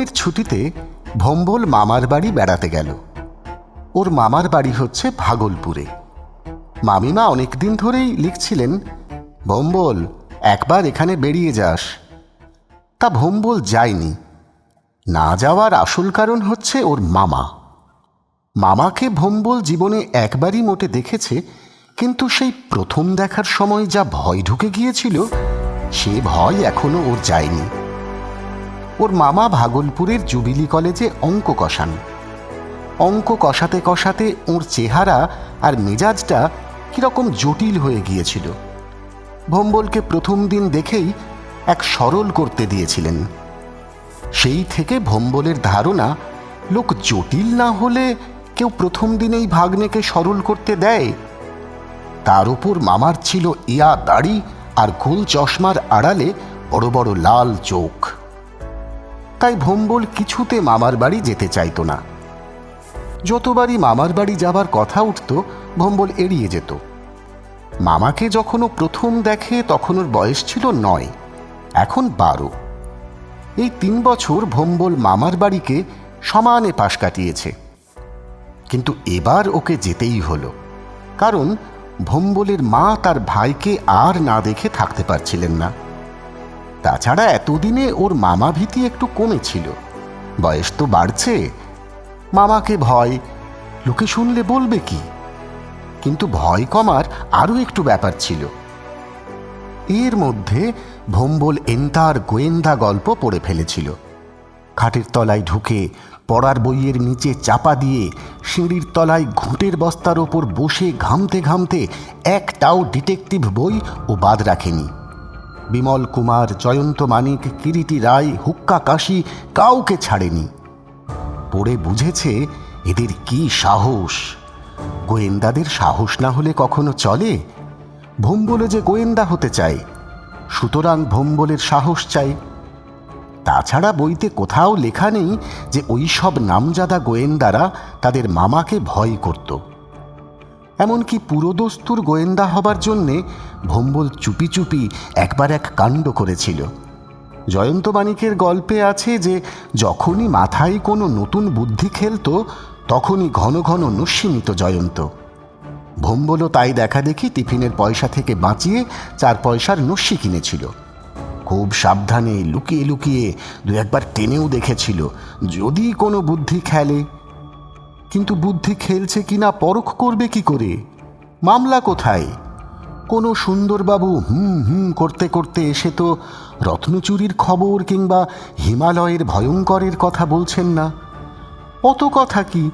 গরমের ছুটিতে ভম্বল মামার বাড়ি বেড়াতে গেল। ওর মামার বাড়ি হচ্ছে ভাগলপুরে। মামিমা অনেকদিন ধরেই লিখছিলেন, ভম্বল, একবার এখানে বেরিয়ে যাস। তা ভম্বল যায়নি। না যাওয়ার আসল কারণ হচ্ছে ওর মামা। মামাকে ভম্বল জীবনে একবারই মোটে দেখেছে, কিন্তু সেই প্রথম দেখার সময় যা ভয় ঢুকে গিয়েছিল, সে ভয় এখনও ওর যায়নি। ওর মামা ভাগলপুরের জুবিলি কলেজে অঙ্ক কষান। অঙ্ক কষাতে কষাতে ওর চেহারা আর মেজাজটা কীরকম জটিল হয়ে গিয়েছিল। ভম্বলকে প্রথম দিন দেখেই এক সরল করতে দিয়েছিলেন। সেই থেকে ভম্বলের ধারণা, লোক জটিল না হলে কেউ প্রথম দিনেই ভাগ্নেকে সরল করতে দেয়। তার উপর মামার ছিল ইয়া দাড়ি আর গোল চশমার আড়ালে বড় বড় লাল চোখ। তাই ভম্বল কিছুতে মামার বাড়ি যেতে চাইতো না। যতবারই মামার বাড়ি যাবার কথা উঠত, ভম্বল এড়িয়ে যেত। মামাকে যখন ও প্রথম দেখে তখন ওর বয়স ছিল নয়, এখন বারো। এই তিন বছর ভম্বল মামার বাড়িকে সমানে পাশ কাটিয়েছে। কিন্তু এবার ওকে যেতেই হলো, কারণ ভম্বলের মা তার ভাইকে আর না দেখে থাকতে পারছিলেন না। তাছাড়া এতদিনে ওর মামা ভীতি একটু কমেছিল। বয়স তো বাড়ছে। মামাকে ভয়, লোকে শুনলে বলবে কি? কিন্তু ভয় কমার আরও একটু ব্যাপার ছিল। এর মধ্যে ভম্বল এন্তার গোয়েন্দা গল্প পড়ে ফেলেছিল। খাটের তলায় ঢুকে পড়ার বইয়ের নিচে চাপা দিয়ে সিঁড়ির তলায় ঘুঁটের বস্তার ওপর বসে ঘামতে ঘামতে একটাও ডিটেকটিভ বই ও বাদ রাখেনি। বিমল কুমার, জয়ন্ত মানিক, কিরিটি রায়, হুক্কা কাশি কাউকে ছাড়েনি। পড়ে বুঝেছে এদের কি সাহস। গোয়েন্দাদের সাহস না হলে কখনো চলে? ভোম্বলে যে গোয়েন্দা হতে চায়, সুতরাং ভোম্বলের সাহস চাই। তাছাড়া বইতে কোথাও লেখা নেই যে ওই সব নামজাদা গোয়েন্দারা তাদের মামাকে ভয় করত। এমনকি পুরোদস্তুর গোয়েন্দা হবার জন্যে ভম্বল চুপি চুপি একবার এক কাণ্ড করেছিল। জয়ন্ত মানিকের গল্পে আছে যে, যখনই মাথায় কোনো নতুন বুদ্ধি খেলতো, তখনই ঘন ঘন নস্যি জয়ন্ত। ভম্বলও তাই দেখা দেখি টিফিনের পয়সা থেকে বাঁচিয়ে চার পয়সার নস্যি কিনেছিল। খুব সাবধানে লুকিয়ে লুকিয়ে দু একবার টেনেও দেখেছিল, যদি কোনো বুদ্ধি খেলে। কিন্তু বুদ্ধি খেলছে কিনা পরখ করবে কি করে? মামলা কোথায়? কোনো সুন্দরবাবু হুম হুম করতে করতে এসে তো রত্নচুরির খবর কিংবা হিমালয়ের ভয়ঙ্করের কথা বলছেন না। অত কথা কি?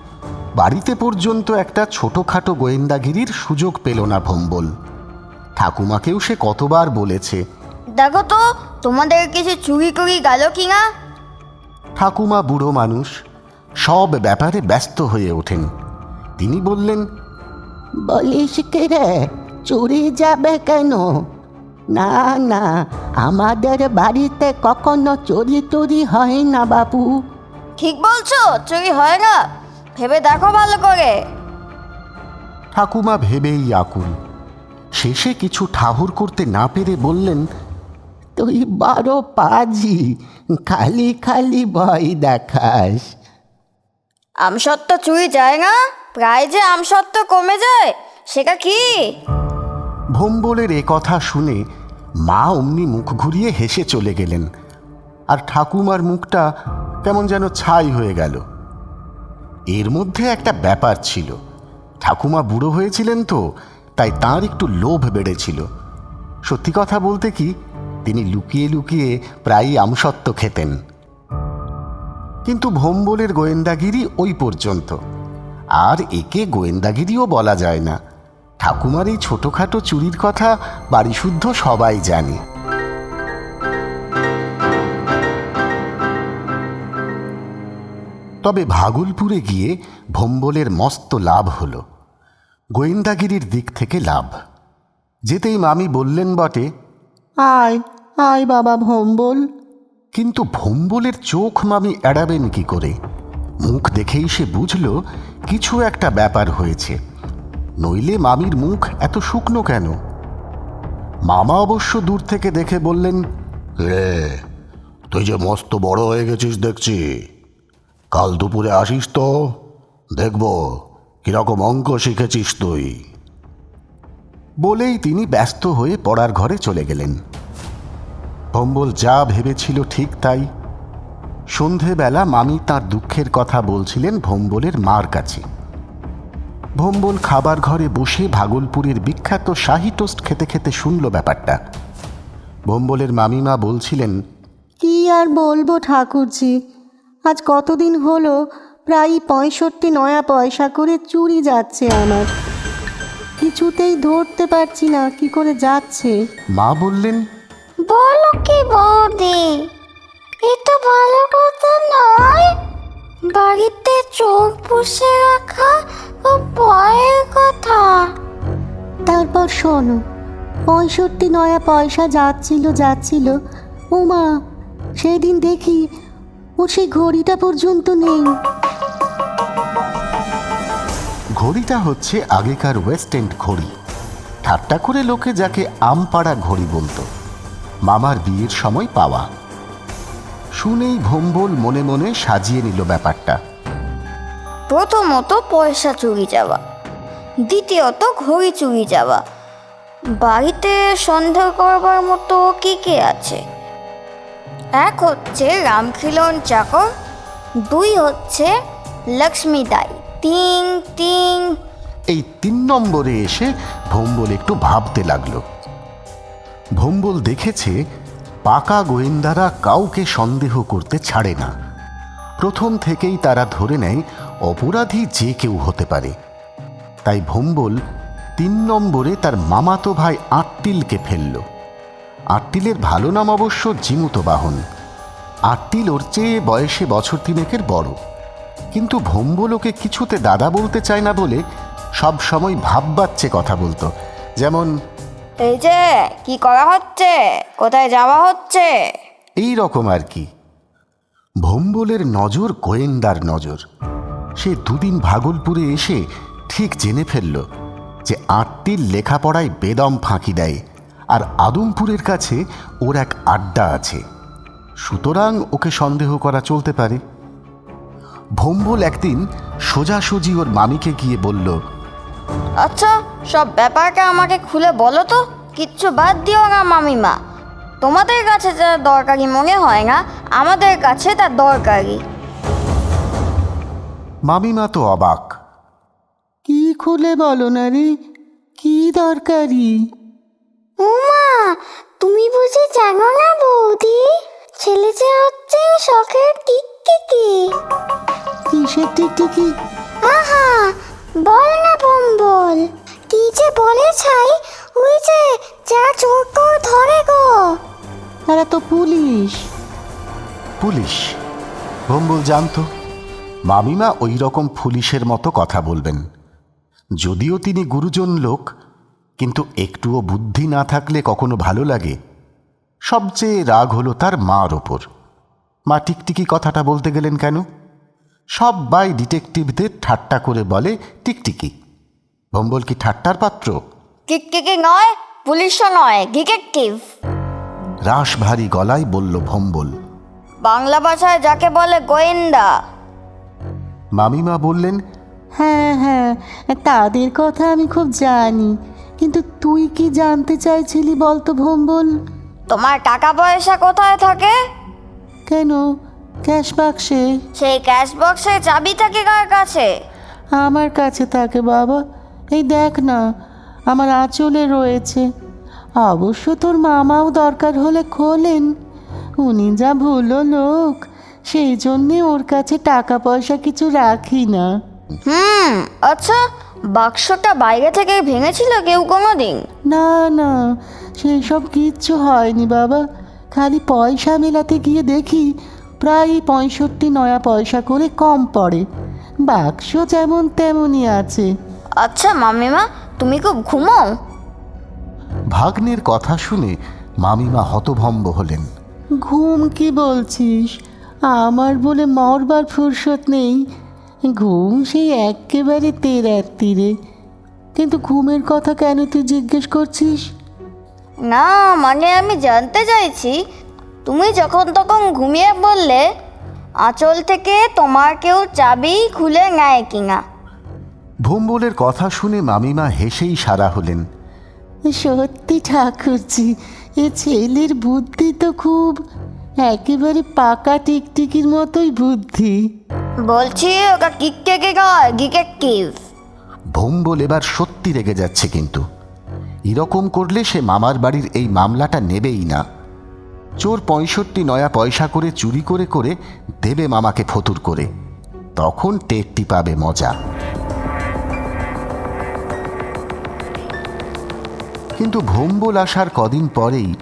বাড়িতে পর্যন্ত একটা ছোটোখাটো গোয়েন্দাগিরির সুযোগ পেল না ভম্বল। ঠাকুমাকেও সে কতবার বলেছে দেখো তো তোমাদের কিছু চুরি করি গেল কি না ঠাকুমা বুড়ো মানুষ সব ব্যাপারে ব্যস্ত হয়ে ওঠেন। তিনি বললেন বলিস কে রে চুরি যাবে কেন? না না আমাদের বাড়িতে কখনো চুরি টুরি হয় না বাবু ঠিক বলছো চুরি হয় না। ভেবে দেখো ভালো করে। ঠাকুমা ভেবেই আকুল। শেষে কিছু ঠাহুর করতে না পেরে বললেন তুই বড় পাজি খালি খালি ভয় দেখাস। আমসত্ত্ব চুরি যায় না? প্রায় যে আমসত্ত্ব কমে যায়, সেটা কি? ভোম্বলের এ কথা শুনে মা অমনি মুখ ঘুরিয়ে হেসে চলে গেলেন, আর ঠাকুমার মুখটা কেমন যেন ছাই হয়ে গেল। এর মধ্যে একটা ব্যাপার ছিল, ঠাকুমা বুড়ো হয়েছিলেন তো, তাই তার একটু লোভ বেড়েছিল। সত্যি কথা বলতে কি, তিনি লুকিয়ে লুকিয়ে প্রায়ই আমসত্ত্ব খেতেন। কিন্তু ভোম্বলের গোয়েন্দাগিরি ওই পর্যন্ত। আর একে গোয়েন্দাগিরিও বলা যায় না। ঠাকুমার এই ছোটোখাটো চুরির কথা বাড়িশুদ্ধ সবাই জানে। তবে ভাগলপুরে গিয়ে ভম্বলের মস্ত লাভ হলো। গোয়েন্দাগিরির দিক থেকে লাভ। যেতেই মামি বললেন বটে, আয় আয় বাবা ভম্বল। কিন্তু ভম্বলের চোখ মামি এড়াবেন কি করে? মুখ দেখেই সে বুঝল কিছু একটা ব্যাপার হয়েছে। নইলে মামির মুখ এত শুকনো কেন? মামা অবশ্য দূর থেকে দেখে বললেন রে তুই যে মস্ত বড় হয়ে গেছিস দেখছি। কাল দুপুরে আসিস তো? দেখব কীরকম অঙ্ক শিখেছিস তুই। বলেই তিনি ব্যস্ত হয়ে পড়ার ঘরে চলে গেলেন। ভম্বল যা ভেবেছিল ঠিক তাই। সন্ধেবেলা মামি তার দুঃখের কথা বলছিলেন ভম্বলের মার কাছে। ভম্বল খাবার ঘরে বসে ভাগলপুরের বিখ্যাত শাহি টোস্ট খেতে খেতে শুনল ব্যাপারটা। ভম্বলের মামিমা বলছিলেন কি আর বলব ঠাকুরজি আজ কতদিন হলো প্রায় পঁয়ষট্টি নয়া পয়সা করে চুরি যাচ্ছে আমার। কিছুতেই ধরতে পারছি না কি করে যাচ্ছে। মা বললেন বলো কি বৌদি? এ তো ভালো কথা নয়। বাড়িতে চোখ পুষে রাখা ও ভয়ের কথা। তারপর শোনো পঁয়ষট্টি নয়া পয়সা যাচ্ছিল যাচ্ছিল। উমা সেদিন দেখি ও সেই ঘড়িটা পর্যন্ত নেই। ঘড়িটা হচ্ছে আগেকার ওয়েস্ট এন্ড ঘড়ি। ঠাট্টা করে লোকে যাকে আমপাড়া ঘড়ি বলতো। মামার বিয়ের সময় পাওয়া। শুনেই ভম্বল মনে মনে সাজিয়ে নিল ব্যাপারটা। প্রথমত পয়সা চুরি যাওয়া দ্বিতীয়ত ঘড়ি চুরি যাওয়া। বাড়িতে সন্দেহ করবার মতো কি কে আছে? এক হচ্ছে রামখিলন চাকর দুই হচ্ছে লক্ষ্মী দাই। তিন তিন এই তিন নম্বরে এসে ভম্বল একটু ভাবতে লাগল। ভম্বল দেখেছে পাকা গোয়েন্দারা কাউকে সন্দেহ করতে ছাড়ে না। প্রথম থেকেই তারা ধরে নেয় অপরাধী যে কেউ হতে পারে। তাই ভম্বল তিন নম্বরে তার মামাতো ভাই আটটিলকে ফেলল। আটটিলের ভালো নাম অবশ্য জিমুত বাহন। আটটিল ওর চেয়ে বয়সে বছর তিনেকের বড়। কিন্তু ভম্বলোকে কিছুতে দাদা বলতে চায় না বলে সব সময় ভাববাচ্ছে কথা বলতো। যেমন এই যে, কি করা হচ্ছে? কোথায় যাওয়া হচ্ছে? এই রকম আর কি। ভম্বলের নজর গোয়েন্দার নজর। সে দুদিন ভাগলপুরে এসে ঠিক জেনে ফেলল যে আটটির লেখাপড়ায় বেদম ফাঁকি দেয় আর আদমপুরের কাছে ওর এক আড্ডা আছে। সুতরাং ওকে সন্দেহ করা চলতে পারে। ভম্বল একদিন সোজাসুজি ওর মামিকে গিয়ে বলল আচ্ছা সব ব্যাপারটা আমাকে খুলে বলো তো। কিচ্ছু বাদ দিও না মামিমা। তোমাদের কাছে যা দরকারি মনে হয় না আমাদের কাছে তা দরকারি। মামিমা তো অবাক। কি খুলে বলো না রে কি দরকারি? উমা তুমি বুঝি জানো না বৌদি? ছেলে যে হচ্ছে শখের টিকটিকি। কিসের টিকটিকি? আহা বল না বম্বল কি যে বলে ছাই ওই যে যা চোর তোর ধরে গো। এরা তো পুলিশ। পুলিশ? ভম্বল জানতো মামিমা ওই রকম পুলিশের মতো কথা বলবেন। যদিও তিনি গুরুজন লোক কিন্তু একটুও বুদ্ধি না থাকলে কখনো ভালো লাগে। সবচেয়ে রাগ হলো তার মার ওপর। মা টিকটিকি কথাটা বলতে গেলেন কেন? সবাই ডিটেকটিভদের ঠাট্টা করে বলে টিকটিকি। ভম্বল কি ঠাট্টার পাত্র? টিকটিকি নয় পুলিশও নয় ডিটেকটিভ। রাস ভারী গলায় বলল ভম্বল বাংলা ভাষায় যাকে বলে গোয়েন্দা। মামিমা বললেন হ্যাঁ হ্যাঁ তাদের কথা আমি খুব জানি কিন্তু তুই কি জানতে চাইছিলি বলতো ভম্বল? তোমার টাকা পয়সা কোথায় থাকে? কেন? ক্যাশ বাক্সে। সেই ক্যাশ বক্সে চাবি থাকে কার কাছে? আমার কাছে থাকে বাবা। এই দেখ না আমার আঁচলে রয়েছে। অবশ্য তোর মামাও দরকার হলে খোলেন। উনি যা ভুলো লোক সেই জন্যে ওর কাছে টাকা পয়সা কিছু রাখি না। হুম আচ্ছা বাক্সটা বাইরে থেকে ভেঙেছিল কেউ কোনো দিন না না সেই সব কিচ্ছু হয়নি বাবা। খালি পয়সা মেলাতে গিয়ে দেখি প্রায় পঁয়ষট্টি নয়া পয়সা করে কম পড়ে। বাক্স যেমন তেমনই আছে। আচ্ছা মামিমা তুমি খুব ঘুমো ভাগ্নের কথা শুনে মামিমা হতভম্ব হলেন। ঘুম কি বলছিস? আমার বলে মরবার ফুরসত নেই। ঘুম সেই একেবারে তেরার তীরে কিন্তু ঘুমের কথা কেন তুই জিজ্ঞেস করছিস? না মানে আমি জানতে চাইছি তুমি যখন তখন ঘুমিয়ে বললে আঁচল থেকে তোমার কেউ চাবি খুলে নেয় কিনা? ভোম্বলের কথা শুনে মামিমা হেসেই সারা হলেন। সত্যি ঠাকুরজি এ ছেলের বুদ্ধি তো খুব। একেবারে পাকা টিকটিকির মতোই বুদ্ধি। বলছি ওটা কিককে কে কয়? গিকে কিভ ভোম্বল এবার সত্যি রেগে যাচ্ছে কিন্তু। এরকম করলে সে মামার বাড়ির এই মামলাটা নেবেই না। চোর পঁয়ষট্টি নয়া পয়সা করে চুরি করে করে দেবে মামাকে ফতুর করে। তখন টেরটি পাবে মজা। কিন্তু ভোম্বল আসার কদিন পরেই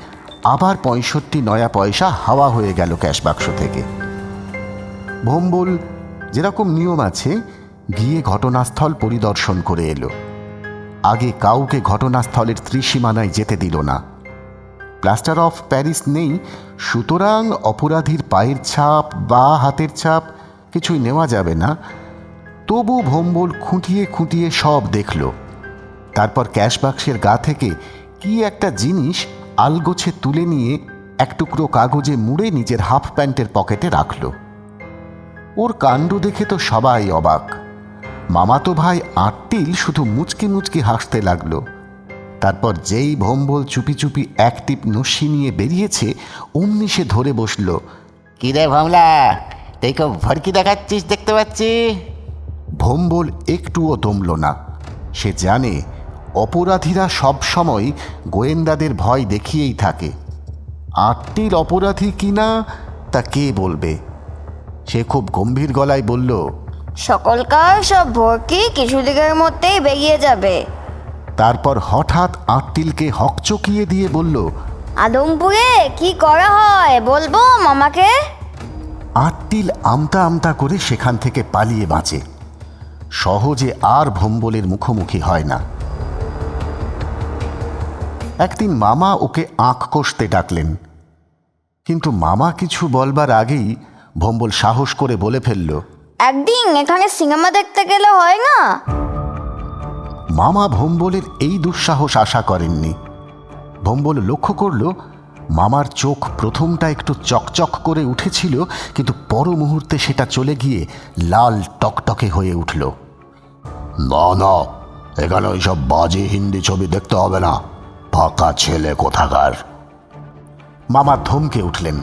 আবার পঁয়ষট্টি নয়া পয়সা হাওয়া হয়ে গেল ক্যাশ বাক্স থেকে। ভোম্বল যেরকম নিয়ম আছে, গিয়ে ঘটনাস্থল পরিদর্শন করে এলো। আগে কাউকে ঘটনাস্থলের ত্রিসীমানায় যেতে দিল না। প্লাস্টার অফ প্যারিস নেই, সুতরাং অপরাধীর পায়ের ছাপ বা হাতের ছাপ কিছুই নেওয়া যাবে না। তবু ভোম্বল খুঁটিয়ে খুঁটিয়ে সব দেখল। তারপর ক্যাশ বাক্সের গা থেকে কি একটা জিনিস আলগোছে তুলে নিয়ে এক টুকরো কাগজে মুড়ে নিজের হাফ প্যান্টের পকেটে রাখল। ওর কাণ্ড দেখে তো সবাই অবাক। মামাতো ভাই আটটিল শুধু মুচকি মুচকি হাসতে লাগল। তারপর যেই ভোম্বল চুপি চুপি এক টিপ নস্যি নিয়ে বেরিয়েছে অমনি সে ধরে বসল কিরে ভামলা, তুই খুব ভরকি দেখাচ্ছিস দেখতে পাচ্ছি? ভোম্বল একটুও দমল না। সে জানে অপরাধীরা সব সময় গোয়েন্দাদের ভয় দেখিয়েই থাকে। আটটির অপরাধী কিনা তা কে বলবে? সে খুব গম্ভীর গলায় বলল সকলকার সব ভর্তি কিছু দিকের মধ্যেই বেরিয়ে যাবে। তারপর হঠাৎ আটটিলকে হকচকিয়ে দিয়ে বলল আদমপুরে কি করা হয়? বলব মামাকে? আটটিল আমতা আমতা করে সেখান থেকে পালিয়ে বাঁচে। সহজে আর ভম্বলের মুখোমুখি হয় না। একদিন মামা ওকে আঁক কষতে ডাকলেন। কিন্তু মামা কিছু বলবার আগেই ভম্বল সাহস করে বলে ফেলল একদিন এখানে সিনেমা দেখতে গেলে হয় না? মামা ভোম্বলের এই দুঃসাহস আশা করেননি। ভোম্বল লক্ষ্য করল, মামার চোখ প্রথমটা একটু চকচক করে উঠেছিল, কিন্তু পর মুহূর্তে সেটা চলে গিয়ে লাল টকটকে হয়ে উঠল। না না, এখানে ওইসব বাজে হিন্দি ছবি দেখতে হবে না। ফাঁকা ছেলে কোথাকার। মামা ধমকে উঠলেন।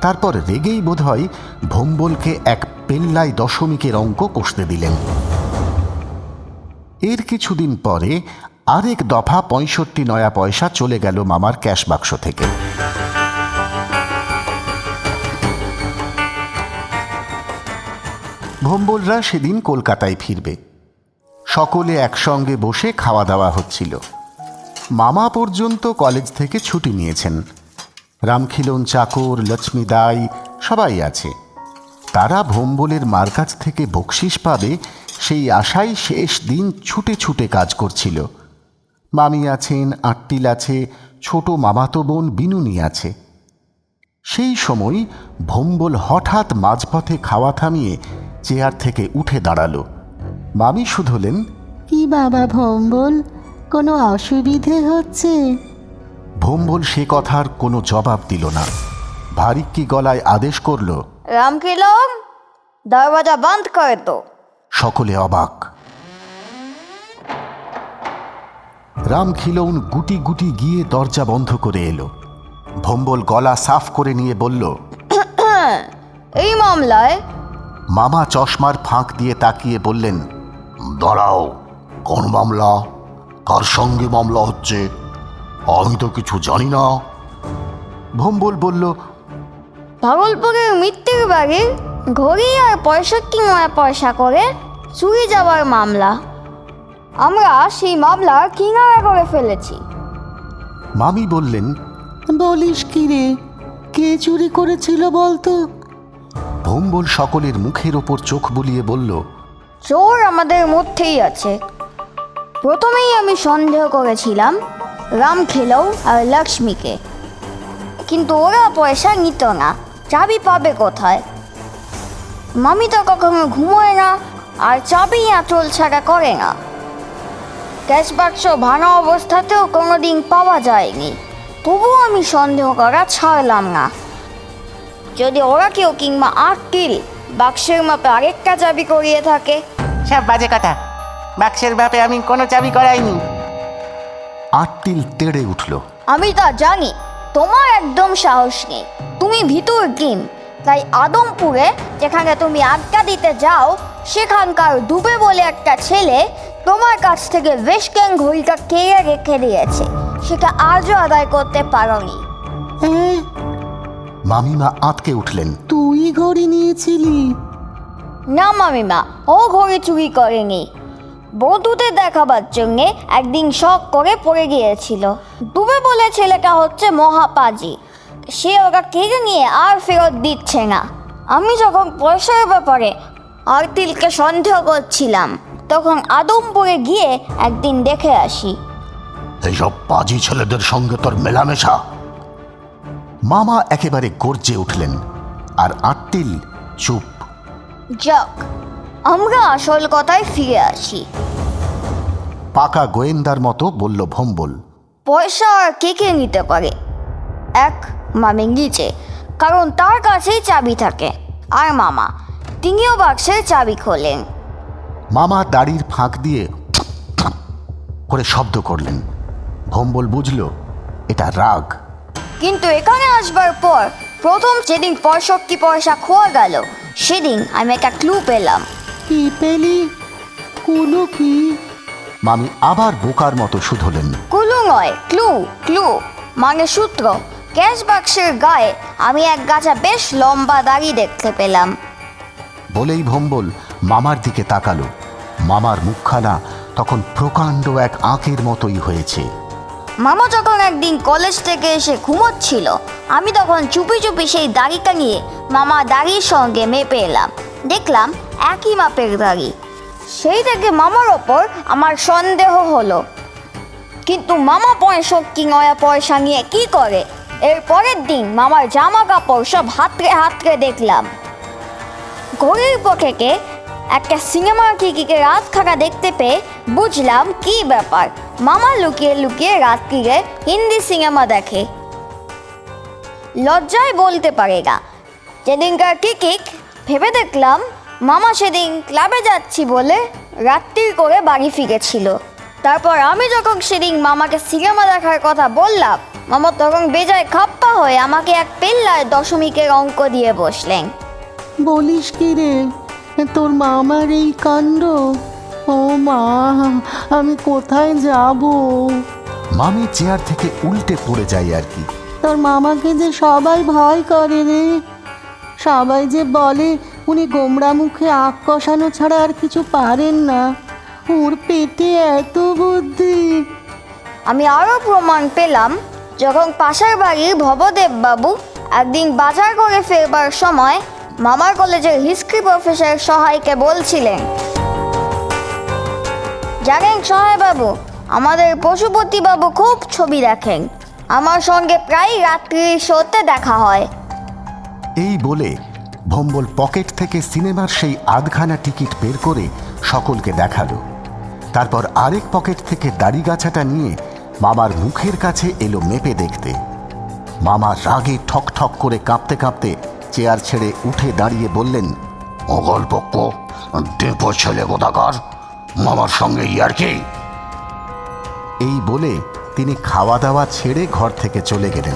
তারপর রেগেই বোধহয় ভোম্বলকে এক পেল্লায় দশমিকের অঙ্ক কষতে দিলেন। এর কিছুদিন পরে আরেক দফা পঁয়ষট্টি নয়া পয়সা চলে গেল মামার ক্যাশ বাক্স থেকে। ভম্বলরা সেদিন কলকাতায় ফিরবে। সকলে একসঙ্গে বসে খাওয়া দাওয়া হচ্ছিল। মামা পর্যন্ত কলেজ থেকে ছুটি নিয়েছেন। রামখিলন, চাকর, লক্ষ্মী দাই সবাই আছে। তারা ভোম্বলের মার কাছ থেকে বকশিস পাবে সেই আশাই শেষ দিন ছুটে ছুটে কাজ করছিল। মামি আছেন আটটিল আছে ছোট মামাতো বোন বিনুনি আছে। সেই সময় ভোম্বল হঠাৎ মাঝপথে খাওয়া থামিয়ে চেয়ার থেকে উঠে দাঁড়াল। মামি শুধলেন কি বাবা ভম্বল কোনো অসুবিধে হচ্ছে? ভোম্বল সে কথার কোনো জবাব দিল না। ভারিক্কি গলায় আদেশ করল রামকিলম দরওয়াজা বন্ধ করে তো। সকলে অবাক। রাম খিলৌন গুটি গুটি গিয়ে দরজা বন্ধ করে এলো। ভম্বল গলা সাফ করে নিয়ে বলল এই মামলায়? মামা চশমার ফাঁক দিয়ে তাকিয়ে বললেন দাঁড়াও কোন মামলা? কার সঙ্গে মামলা হচ্ছে? আমি তো কিছু জানি না। ভম্বল বলল ভাগলপুরের মৃত্যুর বাড়ির ঘড়ি আর পঁয়ষট্টি নয়া পয়সা করে? চুরি যাওয়ার মামলা। আমরা সেই মামলার কিনারা করে ফেলেছি। মামি বললেন বলিস কি রে? কে চুরি করেছিল বলতো? ভম্বল সকলের মুখের ওপর চোখ বুলিয়ে বলল চোর আমাদের মধ্যেই আছে। প্রথমেই আমি সন্দেহ করেছিলাম রাম খেলেও আর লক্ষ্মীকে। কিন্তু ওরা পয়সা নিত না। চাবি পাবে কোথায়? মামি তো কখনো ঘুমোয় না আর চাবি আঁচল ছাড়া করে না। ক্যাশ বাক্স ভাঙা অবস্থাতেও কোনোদিন পাওয়া যায়নি। তবুও আমি সন্দেহ করা ছাড়লাম না। যদি ওরা কেউ কিংবা আটটিল বাক্সের মাপে আরেকটা চাবি করিয়ে থাকে। সব বাজে কথা। বাক্সের ব্যাপে আমি কোনো চাবি করাইনি। আটটিল তেড়ে উঠল। আমি তা জানি তোমার একদম সাহস নেই। তুমি ভিতর গেম তাই আদমপুরে যেখানে তুমি আড্ডা দিতে যাও সেখানকার দুবে বলে একটা ছেলে তোমার কাছ থেকে ওয়েস্টার্ন ঘড়িটা কেড়ে রেখে দিয়েছে? সেটা আজও আদায় করতে পারোনি। হ্যাঁ। মামিমা আঁতকে উঠলেন। তুই ঘড়ি নিয়েছিলি? না মামিমা ও ঘড়ি চুরি করেনি। বন্ধুদের দেখাবার জন্যে একদিন শখ করে পড়ে গিয়েছিল। ডুবে বলে ছেলেটা হচ্ছে মহাপাজি। সে ওরা কেড়ে নিয়ে আর ফেরত দিচ্ছে না। আমি যখন পয়সার ব্যাপারে আরতিলকে সন্দেহ করছিলাম তখন আদমপুরে গিয়ে একদিন দেখে আসি। এইসব পাজি ছেলেদের সঙ্গে তোর মেলামেশা। মামা একেবারে গর্জে উঠলেন আর আটটিল চুপ। যাক আমরা আসল কথায় ফিরে আসি। পাকা গোয়েন্দার মতো বলল ভম্বল। পয়সা কে কে নিতে পারে? এক মামি নিচে কারণ তার কাছেই চাবি থাকে। আর মামা তিনিও বাক্সের চাবি খোলেন। মামা দাড়ির ফাঁক দিয়ে করে শব্দ করলেন। ভম্বল বুঝল এটা রাগ। কিন্তু এখানে আসবার পর প্রথম যেদিন পঁয়ষট্টি পয়সা খোয়া গেল সেদিন আমি একটা ক্লু পেলাম। কি পেলি? কুলু কি? মামি আবার বোকার মতো শুধলেন। কুলু নয় ক্লু ক্লু মানে সূত্র। ক্যাশ বাক্সের গায়ে আমি এক গাছা বেশ লম্বা দাড়ি দেখতে পেলাম। বলেই ভম্বল মামার দিকে তাকালো। মামার মুখখানা তখন প্রকাণ্ড এক আঁকের মতোই হয়েছে। মামা যখন একদিন কলেজ থেকে এসে ঘুমোচ্ছিল আমি তখন চুপি চুপি সেই দাড়িটা নিয়ে মামা দাড়ির সঙ্গে মেপে এলাম। দেখলাম একই মাপের দাড়ি। সেই থেকে মামার ওপর আমার সন্দেহ হলো। কিন্তু মামা পয়সা কি নয়া পয়সা নিয়ে কি করে? এর পরের দিন মামার জামা কাপড় সব হাতড়ে হাতড়ে দেখলাম। ঘড়ির পকেটে একটা সিনেমার টিকিটে রাত খাটা দেখতে পেয়ে বুঝলাম কি ব্যাপার। মামা লুকিয়ে লুকিয়ে রাত্রিরে হিন্দি সিনেমা দেখে। লজ্জায় বলতে পারে না যেদিনকার টিকিট ভেবে দেখলাম মামা সেদিন ক্লাবে যাচ্ছি বলে রাত্রির করে বাড়ি ফিরেছিল। তারপর আমি যখন সেদিন মামাকে সিনেমা দেখার কথা বললাম মামা তখন বেজায় খাপ্পা হয়ে আমাকে এক পেল্লায় দশমিকের অঙ্ক দিয়ে বসলেন। বলিস কি রে? তোর মামার এই কাণ্ড? ও মা আমি কোথায় যাব? মামি চেয়ার থেকে উল্টে পড়ে যায় আর কি। তোর মামাকে যে সবাই ভয় করে রে। সবাই যে বলে উনি গোমড়া মুখে আখ কষানো ছাড়া আর কিছু পারেন না। ওর পেটে এত বুদ্ধি। আমি আরও প্রমাণ পেলাম যখন পাশের বাড়ির ভবদেব বাবু একদিন বাজার করে ফেরবার সময় মামার কলেজের হিস্ট্রি প্রফেসর সহায়কে বলছিলেন, জানেন সহায় বাবু আমাদের পশুপতি বাবু খুব ছবি দেখেন। আমার সঙ্গে প্রায় রাত্রি শোতে দেখা হয়। এই বলে ভম্বল পকেট থেকে সিনেমার সেই আধখানা টিকিট বের করে সকলকে দেখাল। তারপর আরেক পকেট থেকে দাড়িগাছাটা নিয়ে মামার মুখের কাছে এলো মেপে দেখতে। মামা রাগে ঠক ঠক করে কাঁপতে কাঁপতে চেয়ার ছেড়ে উঠে দাঁড়িয়ে বললেন অগল্পক্ষ ডেপো ছেলে মামার সঙ্গে ইয়ার কি? এই বলে তিনি খাওয়া দাওয়া ছেড়ে ঘর থেকে চলে গেলেন।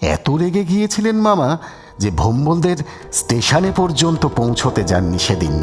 এত রেগে গিয়েছিলেন মামা যে ভম্বলদের স্টেশনে পর্যন্ত পৌঁছতে যাননি সেদিন।